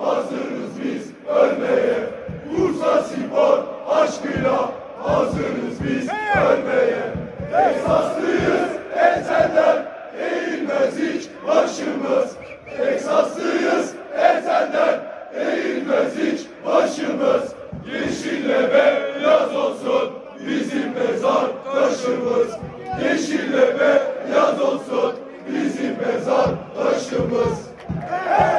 hazırız biz ölmeye. Bursa Spor aşkıyla hazırız biz ölmeye. Teksaslıyız Ersen'den eğilmez hiç başımız. Teksaslıyız Ersen'den eğilmez hiç başımız. Yeşille beyaz olsun bizim mezar taşımız. Yeşille beyaz olsun bizim mezar taşımız. Hey!